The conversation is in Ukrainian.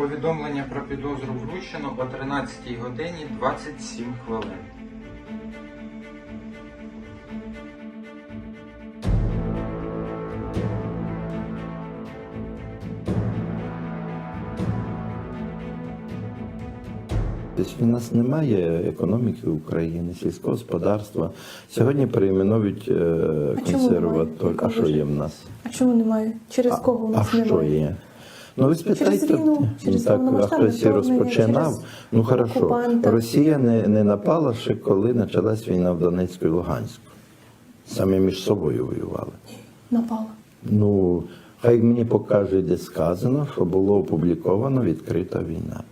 Повідомлення про підозру вручено о 13 годині 27 хвилин. Тобто У нас немає економіки України, сільського господарства. Сьогодні перейменують е, А консерваторію. А що є в нас? А чому немає? Через кого у А нас що є? Ну ви спитайте, війну, через так, а хтось і розпочинав. через Ну хорошо, окупанта. Росія не, не напала ще, коли почалась війна в Донецьку і Луганську. Саме між собою воювали. Напала. Ну, хай мені покаже, де сказано, що було опубліковано відкрита війна.